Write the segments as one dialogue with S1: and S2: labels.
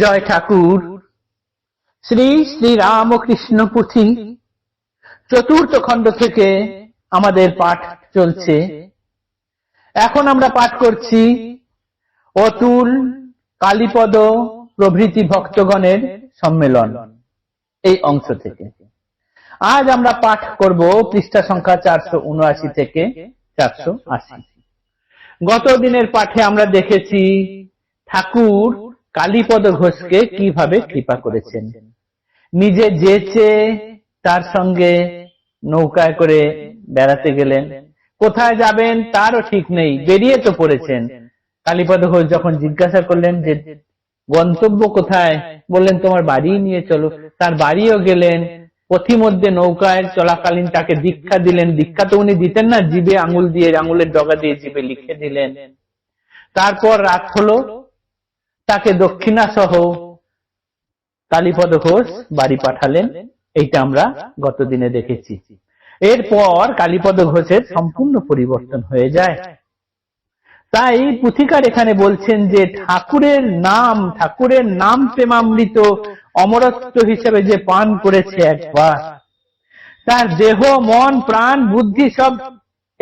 S1: জয় ঠাকুর। শ্রী শ্রী রামকৃষ্ণ পুঁথি চতুর্থ খণ্ড থেকে আমাদের পাঠ চলছে। এখন আমরা পাঠ করছি অতুল কালীপদ প্রভৃতি ভক্তগণের সম্মেলন এই অংশ থেকে। আজ আমরা পাঠ করব পৃষ্ঠা সংখ্যা চারশো উনআশি থেকে চারশো আশি। গত দিনের পাঠে আমরা দেখেছি ঠাকুর কালীপদ ঘোষকে কীভাবে কৃপা করেছেন? নিজে যেচে তার সঙ্গে নৌকায় করে বেড়াতে গেলেন। কোথায় যাবেন তারও ঠিক নেই, বেরিয়ে তো পড়েছেন। কালীপদ ঘোষ যখন জিজ্ঞাসা করলেন যে, গন্তব্য কোথায়? বললেন, তোমার বাড়ি নিয়ে চলো। তার বাড়িও গেলেন, পথিমধ্যে নৌকায় চলাকালীন তাকে দীক্ষা দিলেন। দীক্ষা তো উনি দিতেন না জিবে আঙুল দিয়ে, আঙুলের ডগা দিয়ে জিবে লিখে দিলেন। তারপর রাত হলো তাকে দক্ষিণা সহ কালীপদ ঘোষ বাড়ি পাঠালেন। এইটা আমরা গতদিনে দেখেছি। এরপর কালীপদ ঘোষের সম্পূর্ণ পরিবর্তন হয়ে যায়। তাই পুথিকার এখানে বলছেন যে, ঠাকুরের নাম ঠাকুরের নাম প্রেমামৃত অমরত্ব হিসেবে যে পান করেছে একবার। তার দেহ, মন, প্রাণ, বুদ্ধি সব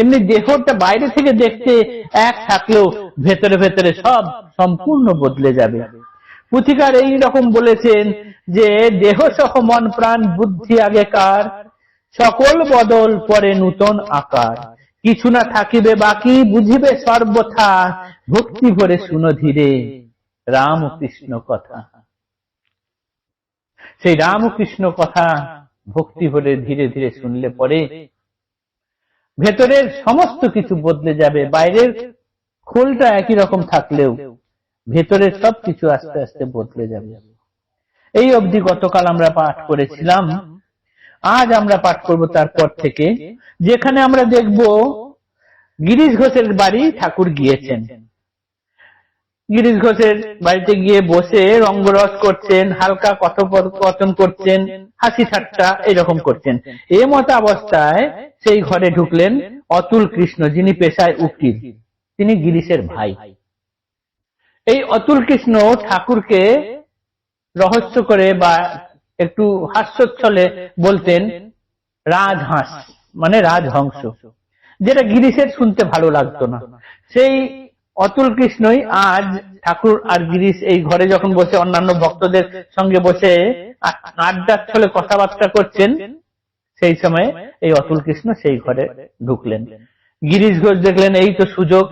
S1: এমনি দেহটা বাইরে থেকে দেখতে এক থাকলেও ভেতরে ভেতরে সব সম্পূর্ণ বদলে যাবে। পুথিকার এই রকম বলেছেন যে দেহ সহ মন, প্রাণ, বুদ্ধি আগেকার, সকল বদল পরে নূতন আকার। কিছু না থাকিবে, বাকি বুঝিবে সর্বথা, ভক্তি ভরে শুনো ধীরে। রামকৃষ্ণ কথা। সেই রামকৃষ্ণ কথা ভক্তি ভরে ধীরে ধীরে শুনলে পরে ভেতরের সমস্ত কিছু বদলে যাবে, বাইরের খোলটা একই রকম থাকলেও ভেতরের সব কিছু আস্তে আস্তে বদলে যাবে। এই অবধি গতকাল আমরা পাঠ করেছিলাম। আজ আমরা পাঠ করব তারপর থেকে, যেখানে আমরা দেখব গিরিশ ঘোষের বাড়ি ঠাকুর গিয়েছেন। গিরিশ ঘোষের বাড়িতে গিয়ে বসে রঙ্গরস করছেন হালকা কথোপকথন করছেন হাসি ঠাট্টা এরকম করছেন এ মত অবস্থায় সেই ঘরে ঢুকলেন অতুল কৃষ্ণ, যিনি পেশায় উকিল। তিনি গিরিশের ভাই। এই অতুল কৃষ্ণ ঠাকুরকে রহস্য করে বা একটু হাস্যচ্ছলে বলতেন রাজহাঁস মানে রাজহংস, যেটা গিরিশের শুনতে ভালো লাগতো না। সেই অতুল কৃষ্ণই আজ ঠাকুর আর গিরিশ এই ঘরে যখন বসে, অন্যান্য ভক্তদের সঙ্গে বসে আড্ডার ছলে কথাবার্তা করছেন, সেই সময় এই অতুল কৃষ্ণ সেই ঘরে ঢুকলেন। গিরিশ ঘোষ দেখলেন, এই তো সুযোগ।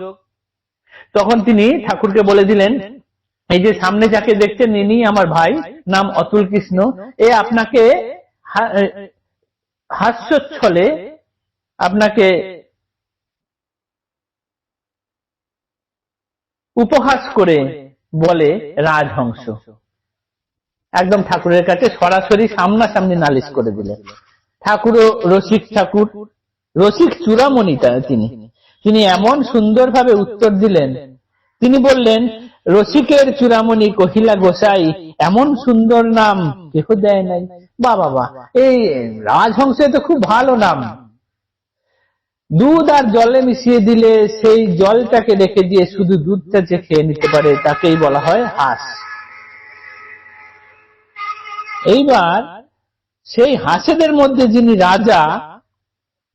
S1: তখন তিনি ঠাকুরকে বলে দিলেন, এই যে সামনে যাকে দেখছেন ইনি আমার ভাই, নাম অতুল কৃষ্ণ। এ আপনাকে হাস্যচ্ছলে আপনাকে উপহাস করে বলে রাজহংস। একদম ঠাকুরের কাছে সরাসরি সামনাসামনি নালিশ করে দিলেন ঠাকুরও রসিক ঠাকুর, রসিক চূড়ামণি তিনি। তিনি এমন সুন্দরভাবে উত্তর দিলেন। তিনি বললেন, রসিকের চূড়ামণি কহিলা গোসাই, এমন সুন্দর নাম কেহ দেয় নাই? বা বাবা এই রাজহংসে তো খুব ভালো নাম। দুধ আর জলে মিশিয়ে দিলে সেই জলটাকে রেখে দিয়ে শুধু দুধটা যে খেয়ে নিতে পারে, তাকেই বলা হয় হাঁস। এইবার সেই হাঁসেদের মধ্যে যিনি রাজা,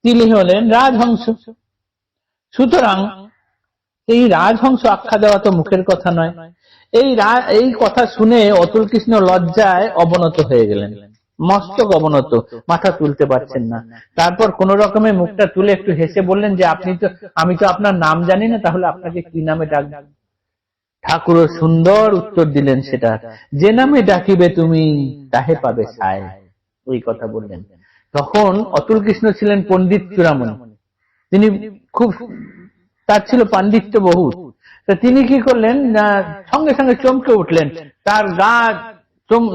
S1: তিনি হলেন রাজহংস। সুতরাং এই রাজহংস আখ্যা দেওয়া তো মুখের কথা নয়। এই এই কথা শুনে অতুল কৃষ্ণ লজ্জায় অবনত হয়ে গেলেন। মস্তক অবনত মাথা তুলতে পারছেন না। তারপর কোন রকমের মুখটা তুলে একটু হেসে বললেন যে, আপনি তো, আমি তো আপনার নাম জানি না, তাহলে আপনাকে কি নামে ডাক ঠাকুর সুন্দর উত্তর দিলেন সেটা, যে নামে ডাকিবে তুমি, তাহে পাবে সায় ওই কথা বললেন। তখন অতুল কৃষ্ণ ছিলেন পণ্ডিত চূড়ামণি। তিনি খুব, তার ছিল পাণ্ডিত্য বহু তিনি কি করলেন সঙ্গে সঙ্গে চমকে উঠলেন, তার গা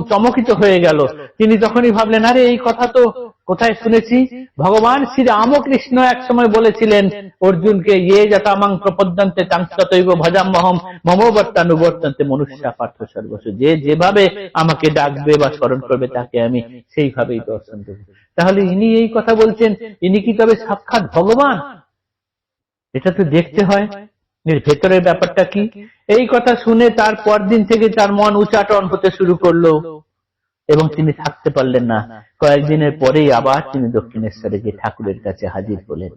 S1: চমকিত হয়ে গেল। তিনি তখনই ভাবলেন আরে এই কথা তো কোথায় শুনেছি? ভগবান শ্রী রামকৃষ্ণ এক সময় বলেছিলেন অর্জুনকে ইয়ে যথামাং প্রপদ্যন্তে তাংশতৈব ভজাম্মহম মমবর্তানুবর্তন্তে মনুষ্য পার্থ সর্বস্ব। যে যেভাবে আমাকে ডাকবে বা স্মরণ করবে তাকে আমি সেইভাবেই দর্শন দেব। তাহলে ইনি এই কথা বলছেন ইনি কি তবে সাক্ষাৎ ভগবান? এটা তো দেখতে হয়। এর ভেতরের ব্যাপারটা কি? এই কথা শুনে তার পরদিন থেকে তার মন উচাটন হতে শুরু করল এবং তিনি থাকতে পারলেন না। কয়েকদিনের পরেই আবার তিনি দক্ষিণেশ্বরে গিয়ে ঠাকুরের কাছে হাজির হলেন।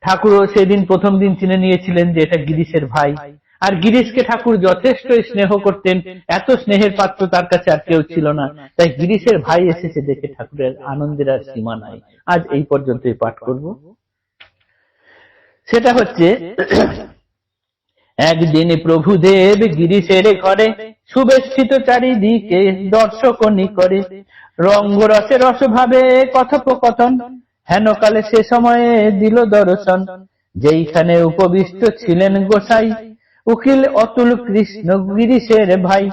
S1: ঠাকুরও সেদিন প্রথম দিন চিনে নিয়েছিলেন যে এটা গিরিশের ভাই। আর গিরিশকে ঠাকুর যথেষ্ট স্নেহ করতেন। এত স্নেহের পাত্র তার কাছে আর কেউ ছিল না। তাই গিরিশের ভাই এসেছে দেখে ঠাকুরের আনন্দের আর সীমা নাই। আজ এই পর্যন্তই পাঠ করব। সেটা হচ্ছে, একদিন প্রভুদেব গিরিশের ঘরে সুবেষ্টিত চারিদিকে দর্শকনি করে, রঙ্গরসে রস ভাবে কথোপকথন, হেনকালে সে সময়ে দিল দর্শন, যেইখানে উপবিষ্ট ছিলেন গোসাই, উকিল অতুল কৃষ্ণ গিরিশের ভাই।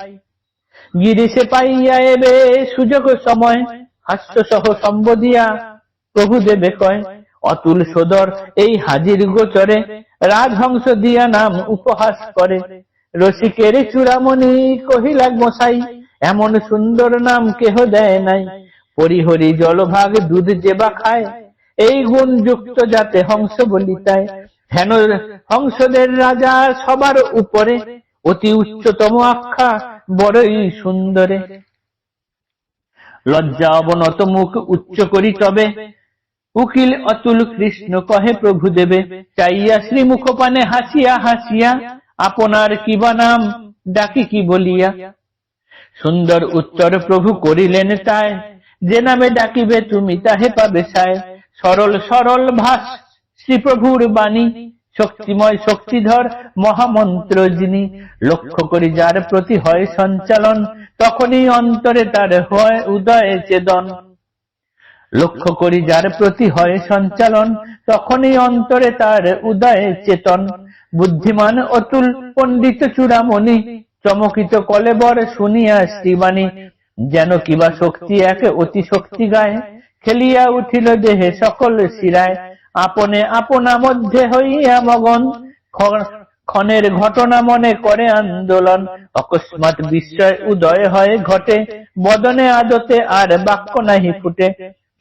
S1: গিরিশে পাইয়া এবে সুযোগ সময় হাস্য সহ সম্বোধিয়া প্রভু দেবে কয় অতুল সদর এই হাজির গোচরে, রাজহংস দিয়া নাম উপহাস করে। রসিকের চূড়ামণি কহিলা গোসাই এমন সুন্দর নাম কেহ দেয় নাই। পরিহরি জলভাগ দুধ যেবা খায়, এই গুণ যুক্ত যাতে হংস বলিতায়। হেন হংসদের রাজা সবার উপরে, অতি উচ্চতম আখ্যা বড়ই সুন্দরে। লজ্জা অবনত মুখ উচ্চ করি তবে উকিল অতুল কৃষ্ণ কহে, প্রভু দেবে। চাইয়া শ্রীমুখ পানে হাসিয়া হাসিয়া, আপনার কিবা নাম? ডাকি কি বলিয়া? সুন্দর উত্তর প্রভু করিলেন তাই, যে নামে ডাকিবে তুমি তাহে পাবে সায় সরল সরল ভাস শ্রীপ্রভুর বাণী, শক্তিময় শক্তিধর মহামন্ত্র যিনি। লক্ষ্য করি যার প্রতি হয় সঞ্চালন, তখনই অন্তরে তার হয় উদয় চেদন লক্ষ্য করি যার প্রতি হয় সঞ্চালন, তখনই অন্তরে তার উদয় চেতন। বুদ্ধিমান অতুল পণ্ডিত চূড়ামণি, চমকিত কলেবর শুনিয়া শ্রীবাণী, যেন কিবা শক্তি এক অতি শক্তি গায়। খেলিয়া উঠিল দেহে সকল শিরায়, আপনে আপনা মধ্যে হইয়া মগন। ক্ষণের ঘটনা মনে করে আন্দোলন, অকস্মাৎ বিস্ময় উদয় হয় ঘটে। বদনে আদতে আর বাক্য নাহি ফুটে।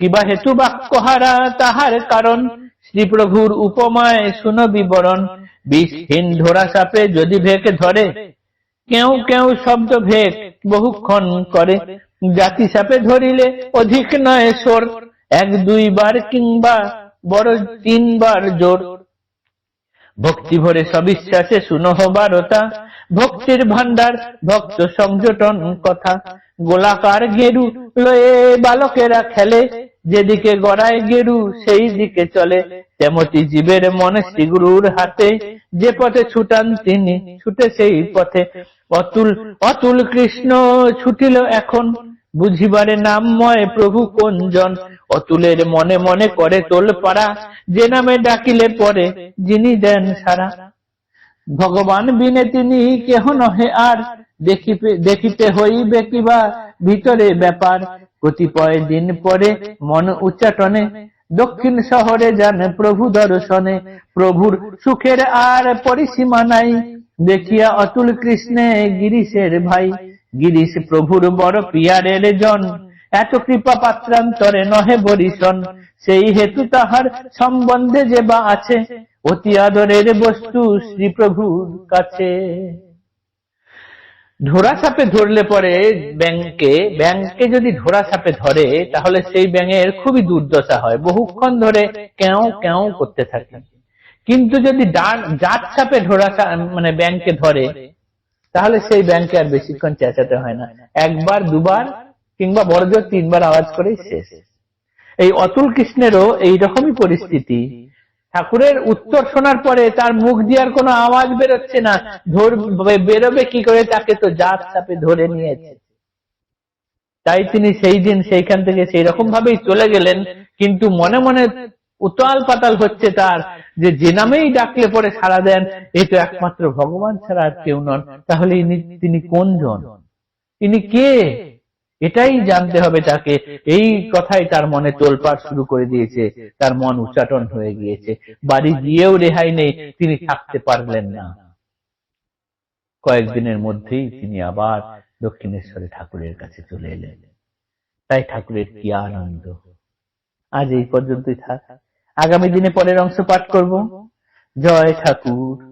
S1: কিবা হেতু বাক্য হারা তাহার কারণ শ্রীপ্রভুর উপমায় শুন বিবরণ বিষহীন ধরা সাপে যদি ভেক ধরে কেউ কেউ শব্দ ভেক বহুক্ষণ করে জাতি সাপে ধরিলে অধিক নয় সোর এক দুইবার কিংবা বড় তিনবার জোর ভক্তি ভরে সবিশ্বাসে শুনহ বারতা ভক্তির ভান্ডার ভক্ত সংযোটন কথা। গোলাকার গেরু লয়ে বালকেরা খেলে, যেদিকে গড়ায় গেরু, সেই দিকে চলে। তেমতি জীবের মনে শ্রীগুরুর হাতে, যে পথে ছুটান তিনি, ছুটে সেই পথে। অতুল অতুল কৃষ্ণ ছুটিল এখন, বুঝিবারে নামময় প্রভু কোনজন? অতুলের মনে মনে করে তোল পারা যে নামে ডাকিলে পরে যিনি দেন সারা ভগবান বিনে তিনি কেহ নহে আর দেখিতে হইবে কিবা ভিতরে ব্যাপার। কতিপয় দিন পরে মন উচ্চাটনে দক্ষিণ শহরে যান প্রভু দর্শনে। প্রভুর সুখের আর পরিসীমা নাই। দেখিয়া অতুল কৃষ্ণে গিরিশের ভাই। গিরিশ প্রভুর বড় পিয়ারের জন। এত কৃপা পাত্রান্তরে নহে বরিশন। সেই হেতু তাহার সম্বন্ধে যে বা আছে। অতি আদরের বস্তু শ্রীপ্রভুর কাছে। ধরা সাপে ধরলে পরে ব্যাংকে ব্যাংকে যদি ধরা সাপে ধরে, তাহলে সেই ব্যাঙের খুবই দুর্দশা হয়। বহুক্ষণ ধরে কেউ কেউ করতে থাকে। কিন্তু যদি জাত সাপে ধরা মানে ব্যাংকে ধরে, তাহলে সেই ব্যাংকে আর বেশিক্ষণ চেঁচাতে হয় না। একবার, দুবার, কিংবা বড়জোর তিনবার আওয়াজ করেই শেষ। এই অতুল কৃষ্ণেরও এই রকমই পরিস্থিতি। ঠাকুরের উত্তর শোনার পরে তার মুখ দিয়ে আর কোনো আওয়াজ বেরোচ্ছে না। বেরোবে কি করে? তাকে তো জাত চাপে ধরে নিয়েছে। তাই তিনি সেই দিন সেইখান থেকে সেই রকম ভাবেই চলে গেলেন। কিন্তু মনে মনে উতাল পাতাল হচ্ছে তার যে যে নামেই ডাকলে পরে সারা দেন এই তো একমাত্র ভগবান ছাড়া আর কেউ নন। তাহলে তিনি কোন জন তিনি কে? এটাই জানতে হবে তাকে। এই কথাই তার মনে তোলপাড় শুরু করে দিয়েছে। তার মন উচ্চাটন হয়ে গিয়েছে। বাড়ি গিয়েও রেহাই নেই, তিনি থাকতে পারলেন না। কয়েকদিনের মধ্যেই তিনি আবার দক্ষিণেশ্বরে ঠাকুরের কাছে চলে এলেন। তাই ঠাকুরের কি আনন্দ। আজ এই পর্যন্তই থাক। আগামী দিনে পরের অংশ পাঠ করব। জয় ঠাকুর।